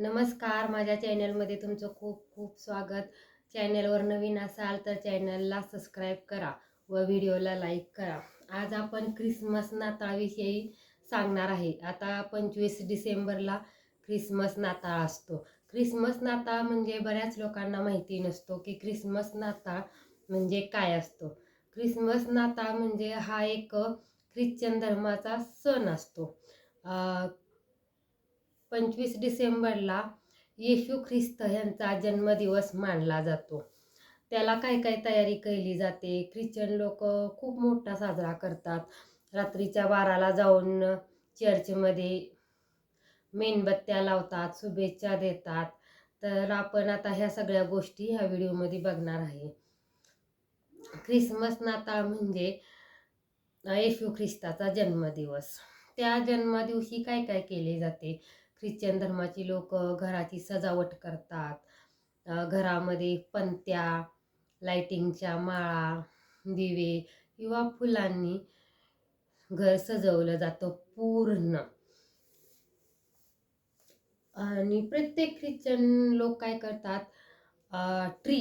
नमस्कार माझ्या चॅनलमध्ये तुमचं खूप खूप स्वागत. चॅनलवर नवीन असाल तर चॅनलला सबस्क्राईब करा व व्हिडिओला लाईक करा. आज आपण ख्रिसमस नाताळविषयी सांगणार आहे. आता पंचवीस डिसेंबरला ख्रिसमस नाताळ असतो. ख्रिसमस नाताळ म्हणजे बऱ्याच लोकांना माहिती नसतो की ख्रिसमस नाताळ म्हणजे काय असतो. ख्रिसमस नाताळ म्हणजे हा एक ख्रिश्चन धर्माचा सण असतो. पंचवीस डिसेंबरला येशू ख्रिस्त यांचा जन्मदिवस मानला जातो. त्याला काय काय तयारी केली जाते? ख्रिश्चन लोक खूप मोठा साजरा करतात. रात्रीच्या बाराला जाऊन चर्चमध्ये मेणबत्त्या लावतात शुभेच्छा देतात. तर आपण आता ह्या सगळ्या गोष्टी ह्या व्हिडिओमध्ये बघणार आहे. ख्रिसमस नाताळ म्हणजे येशू ख्रिस्ताचा जन्मदिवस. त्या जन्मदिवशी काय काय केले जाते? ख्रिश्चन धर्माची लोक घराची सजावट करतात. घरामध्ये पंत्या लाइटिंगच्या माळा दिवे किंवा फुलांनी घर सजवलं जातं पूर्ण. आणि प्रत्येक ख्रिश्चन लोक काय करतात? ट्री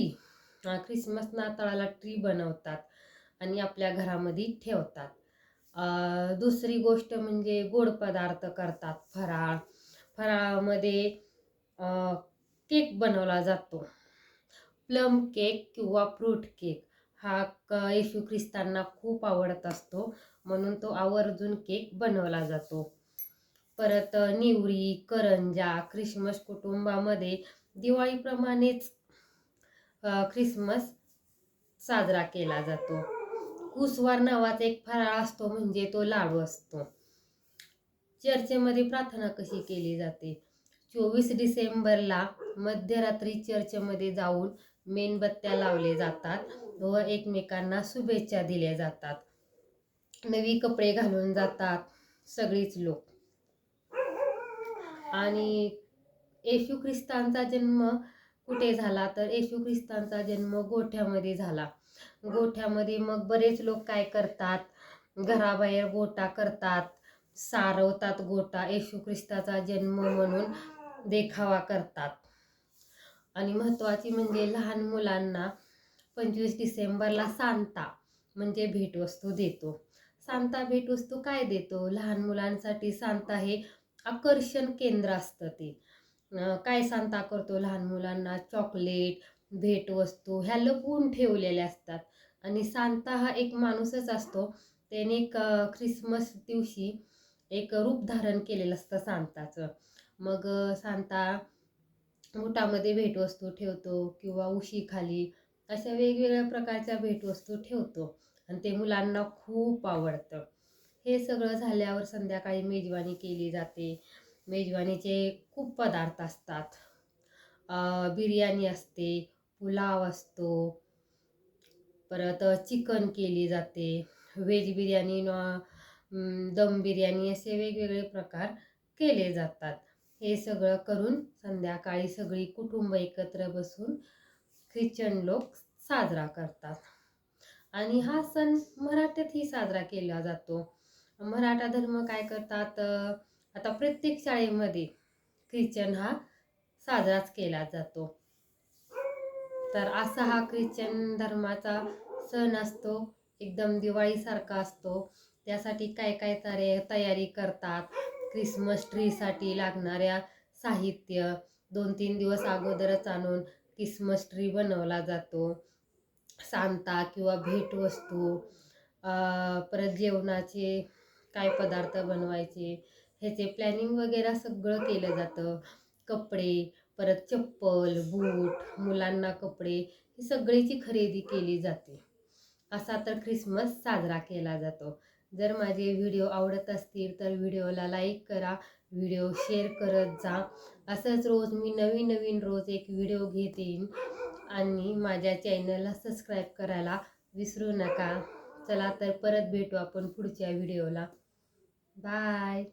ख्रिसमस नाताळाला ट्री बनवतात आणि आपल्या घरामध्ये ठेवतात. दुसरी गोष्ट म्हणजे गोड पदार्थ करतात फराळ. फराळामध्ये केक बनवला जातो. प्लम केक किंवा फ्रूट केक हा क येशू ख्रिस्तांना खूप आवडत असतो. म्हणून तो आवर्जून केक बनवला जातो. परत निवरी करंजा ख्रिसमस कुटुंबामध्ये दिवाळीप्रमाणेच ख्रिसमस साजरा केला जातो. कुसवार नावाचा एक फराळ असतो म्हणजे तो लाडू असतो. चर्चेमध्ये प्रार्थना कशी केली जाते? चोवीस डिसेंबरला मध्यरात्री चर्चमध्ये जाऊन मेणबत्त्या लावले जातात व एकमेकांना शुभेच्छा दिल्या जातात. नवी कपडे घालून जातात सगळीच लोक. आणि येशू ख्रिस्तांचा जन्म कुठे झाला? तर येशू ख्रिस्तांचा जन्म गोठ्यामध्ये झाला. गोठ्यामध्ये मग बरेच लोक काय करतात? घराबाहेर गोटा करतात. सारवतात गोटा येशू ख्रिस्ताचा जन्म म्हणून देखावा करतात. आणि महत्त्वाची म्हणजे लहान मुलांना पंचवीस डिसेंबरला सांता म्हणजे भेटवस्तू देतो. सांता भेटवस्तू काय देतो? लहान मुलांसाठी सांता हे आकर्षण केंद्र असतं ते. काय सांता करतो लहान मुलांना? चॉकलेट भेटवस्तू ह्या लपवून ठेवलेल्या असतात. आणि सांता हा एक माणूसच असतो. त्याने एक ख्रिसमस दिवशी एक रूप धारण केलेलं असतं सांताचं. मग सांता मुठामध्ये भेटवस्तू ठेवतो किंवा उशीखाली अशा वेगवेगळ्या प्रकारच्या भेटवस्तू ठेवतो आणि ते मुलांना खूप आवडतं. हे सगळं झाल्यावर संध्याकाळी मेजवानी केली जाते. मेजवानीचे खूप पदार्थ असतात. बिर्याणी असते पुलाव असतो परत चिकन केली जाते. व्हेज बिर्याणी नॉ दम बिर्याणी असे वेगवेगळे प्रकार केले जातात. हे सगळं करून संध्याकाळी सगळी कुटुंब एकत्र बसून ख्रिश्चन लोक साजरा करतात. आणि हा सण मराठ्यातही साजरा केला जातो. मराठा धर्म काय करतात? आता प्रत्येक शाळेमध्ये ख्रिश्चन हा साजराच केला जातो. तर असा हा ख्रिश्चन धर्माचा सण असतो. एकदम दिवाळीसारखा असतो. त्यासाठी काय काय तारे तयारी करतात? क्रिसमस ट्रीसाठी लागणाऱ्या साहित्य दोन तीन दिवस अगोदरच आणून क्रिसमस ट्री बनवला जातो. सांता किंवा भेटवस्तू परत जेवणाचे काय पदार्थ बनवायचे ह्याचे प्लॅनिंग वगैरे सगळं केलं जातं. कपडे परत चप्पल बूट मुलांना कपडे ही सगळीची खरेदी केली जाते. असा तर ख्रिसमस साजरा केला जातो. जर माझे व्हिडिओ आवडत असतील तर व्हिडिओला लाईक करा व्हिडिओ शेअर करत जा. असंच रोज मी नवीन नवीन रोज एक व्हिडिओ घेते आणि माझ्या चॅनलला सबस्क्राईब करायला विसरू नका. चला तर परत भेटू आपण पुढच्या व्हिडिओला. बाय.